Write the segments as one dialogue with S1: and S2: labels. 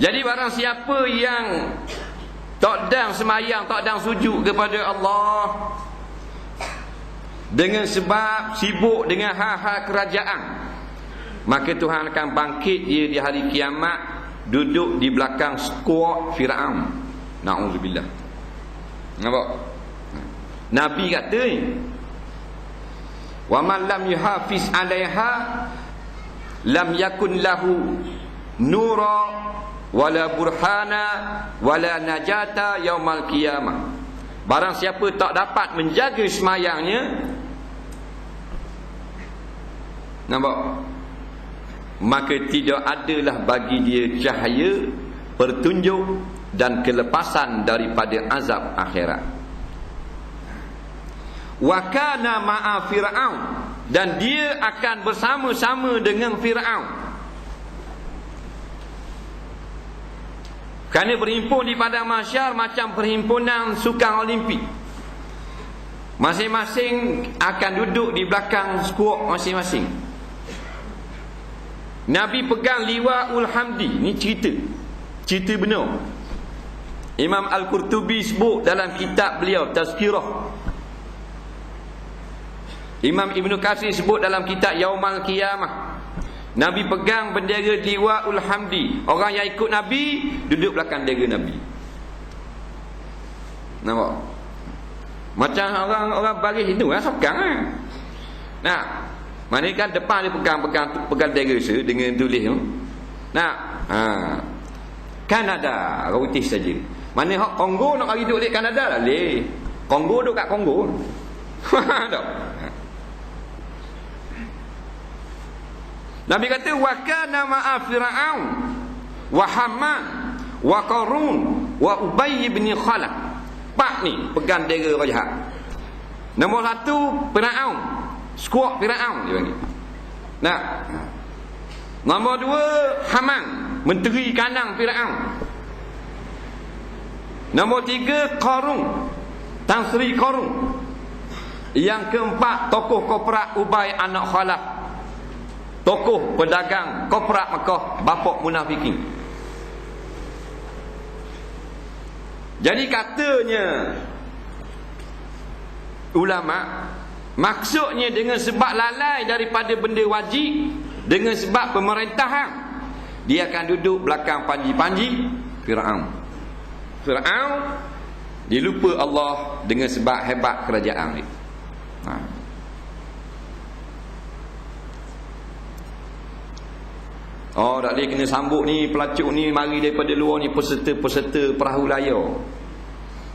S1: Jadi barang siapa yang tak dang semayang, tak dang sujud kepada Allah dengan sebab sibuk dengan hal-hal kerajaan, maka Tuhan akan bangkit dia di hari kiamat duduk di belakang skuad Firaun. Nauzubillah. Nampak? Nabi kata ni. Wa man lam yuhafiz 'alaiha lam yakun lahu nura wala burhana wala najata yaumal qiyamah. Barang siapa tak dapat menjaga semayangnya Nampak? Maka tidak adalah bagi dia cahaya Pertunjuk Dan kelepasan daripada azab akhirat Wakana ma'a fir'aun Dan dia akan bersama-sama dengan fir'aun Kerana berhimpun di padang masyar Macam perhimpunan sukan olimpik. Masing-masing akan duduk di belakang skuad masing-masing. Nabi pegang liwa'ul hamdi. Ini cerita. Cerita benar Imam Al-Qurtubi sebut dalam kitab beliau Tazkirah. Imam Ibn Qasir sebut dalam kitab Yaumal Qiyamah Nabi pegang bendera liwa'ul hamdi. Orang yang ikut Nabi Duduk belakang bendera Nabi. Nampak? Macam orang-orang baris itu kan Sokang kan Nah Mana kan depan dia pegang-pegang Pegang bendera se dengan tulis tu. Nah ha. Kanada Rautis saja. Mana hak Kongo nak bagi duduk di Kanada lah Leh. Kongo duduk kat Kongo Tak Nabi kata wa kana ma'a fir'aun wa haman wa qarun wa ubay bin khalaf. Pak ni pegang dera jahat. Nombor satu Firaun. Skuak Firaun dia panggil. Nah. Nombor dua Haman, menteri kanan Firaun. Nombor tiga Qarun. Tan Sri Qarun. Yang keempat tokoh koprak Ubay anak Khalaf tokoh pedagang koprak Mekah bapak munafikin. Jadi katanya ulama maksudnya dengan sebab lalai daripada benda wajib dengan sebab pemerintahan dia akan duduk belakang panji-panji Fir'aun. Fir'aun dia lupa Allah dengan sebab hebat kerajaan dia Oh tak boleh kena sambut ni pelacuk ni mari daripada luar ni peserta-peserta perahu layar.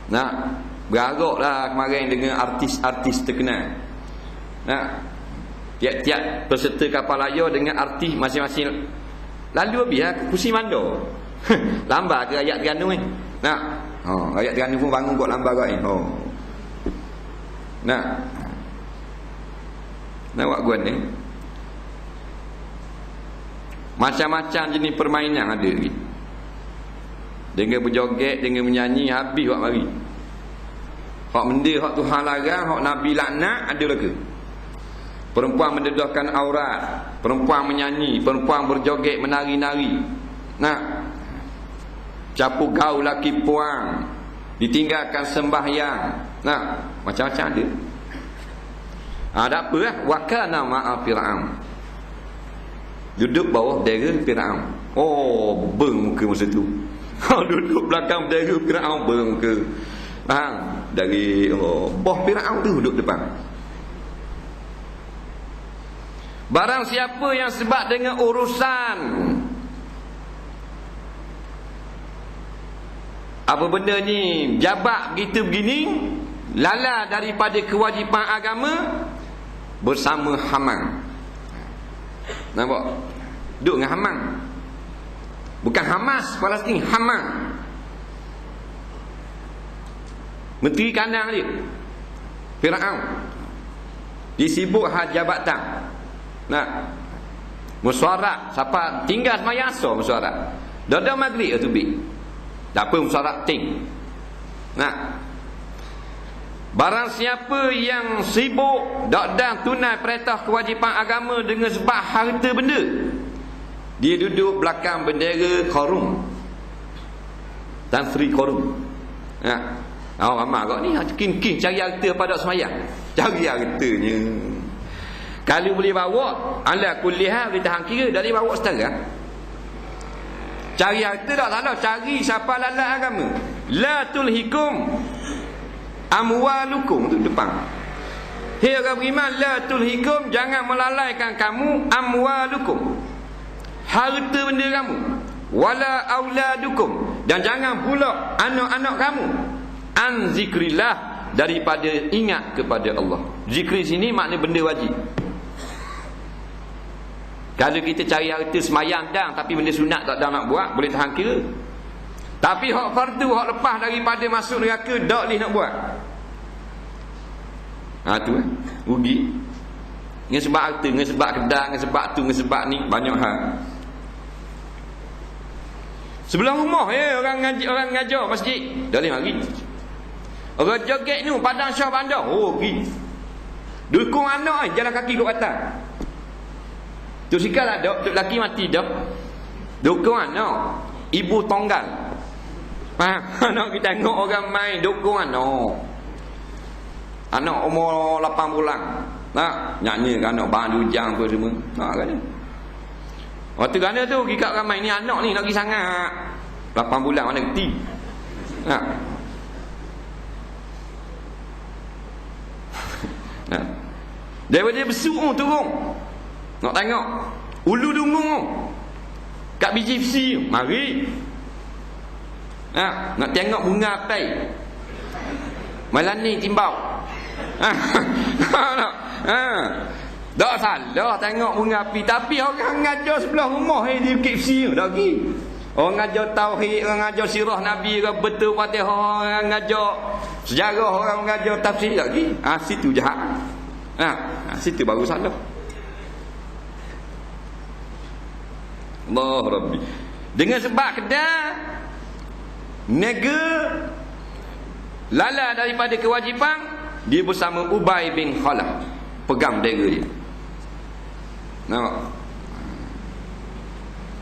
S1: Nak beragaklah kemarin dengan artis-artis terkenal. Nak tiap-tiap peserta kapal layar dengan artis masing-masing lalu habis lah pusing mandor. lambar ke ayat Terengganu ni? Nak. Oh, ayat Terengganu pun bangun kot lambar kot ni. Oh. Nak. Nak buat gua ni. Macam-macam jenis permainan ada lagi. Dengan berjoget, dengan menyanyi, habis buat mari. Hak benda, hak Tuhan larang, hak Nabi laknat, ada lagi. Perempuan mendedahkan aurat. Perempuan menyanyi, perempuan berjoget, menari-nari. Nak. Capu gaul laki puang. Ditinggalkan sembahyang. Nak. Macam-macam ada. Ada apa lah? Wakana ma'a fir'am. Duduk bawah bendera Firaun. Oh, beng muka masa tu. Ha duduk belakang bendera Firaun beng muka. Faham? Dari oh, bawah Firaun tu duduk depan. Barang siapa yang sebab dengan urusan apa benda ni jabat begitu begini lala daripada kewajipan agama bersama Haman Nampak? Duduk dengan Haman. Bukan Hamas Palestin, Haman. Menteri kandang dia. Firaun. Disibuk hal jabatan. Nak musyarat siapa tinggal semayang asal musyarat. Dada maghrib tu bi. Tak apa musyarat ting. Nak Barang siapa yang sibuk dan tunai perintah kewajipan agama dengan sebab harta benda. Dia duduk belakang bendera Qarun. dan Sri Korun ha Oh, ramai kau ni kin-kin cari harta pada semayang. Cari hartanya. Kalau boleh bawa, ala kuliah kita hang kira dari bawa setara. Cari harta tak salah, cari siapa lalat agama. La tulhikum amwalukum tu depan. Hei orang beriman, la tulhikum jangan melalaikan kamu amwalukum. Harta benda kamu. Wala auladukum dan jangan pula anak-anak kamu an zikrillah daripada ingat kepada Allah. Zikri sini makna benda wajib. Kalau kita cari harta semayang dah tapi benda sunat tak dah nak buat, boleh tahan kira. Tapi hak fardu, hak lepas daripada masuk neraka, tak boleh nak buat. Ha tu eh. Rugi. Dengan sebab harta, dengan sebab kedai, dengan sebab tu, dengan sebab ni, banyak hal. Sebelah rumah ya orang ngaji orang ngajar masjid. Dah boleh mari. Orang joget ni padang Syah Bandar. Oh, pergi. Dukung anak ni jalan kaki ke atas. Tu sikal ada, tu laki mati dah. Dukung anak. Ibu tonggal. Ha, anak kita tengok orang main dukung anak. Anak umur 8 bulan. Ha, nyanyi kan anak bahan hujang apa semua. Ha kan. Waktu kan tu kita ramai ni anak ni nak pergi sangat. 8 bulan mana kerti. Ha. Ha. Daripada besuk tu turun. Nak tengok. Ulu dungung. Kat biji fisi Mari. Ha. Nak tengok bunga apai. Malam ni timbau. Ha. ha. Tak salah tengok bunga api. Tapi orang ngajar sebelah rumah eh, di Bukit tu. Tak pergi. Orang ngajar tauhid, orang ngajar sirah Nabi ke betul Fatihah, orang ngajar sejarah, orang ngajar tafsir lagi. Ah ha, situ jahat. Ha, ha situ baru salah. Allah Rabbi. Dengan sebab kedah nega lala daripada kewajipan dia bersama Ubay bin Khalaf pegang dera dia. Nampak?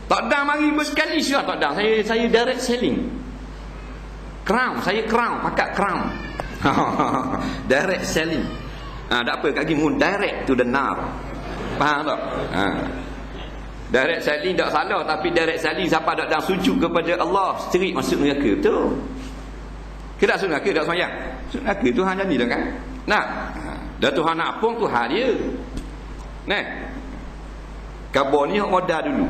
S1: Tak ada mari bersekali sudah tak ada. Saya saya direct selling. Crown, saya crown, pakat crown. direct selling. Ha, tak apa kat gimun direct to the nar. Faham tak? Ha. Direct selling tak salah tapi direct selling siapa tak ada sujud kepada Allah, serik masuk neraka. Betul. Kita sunat ke tak semayang? Sunat ke Tuhan jadi dah kan? Nah. Ha. Dah Tuhan nak pun Tuhan dia. Nah. Kabar ni modal dulu.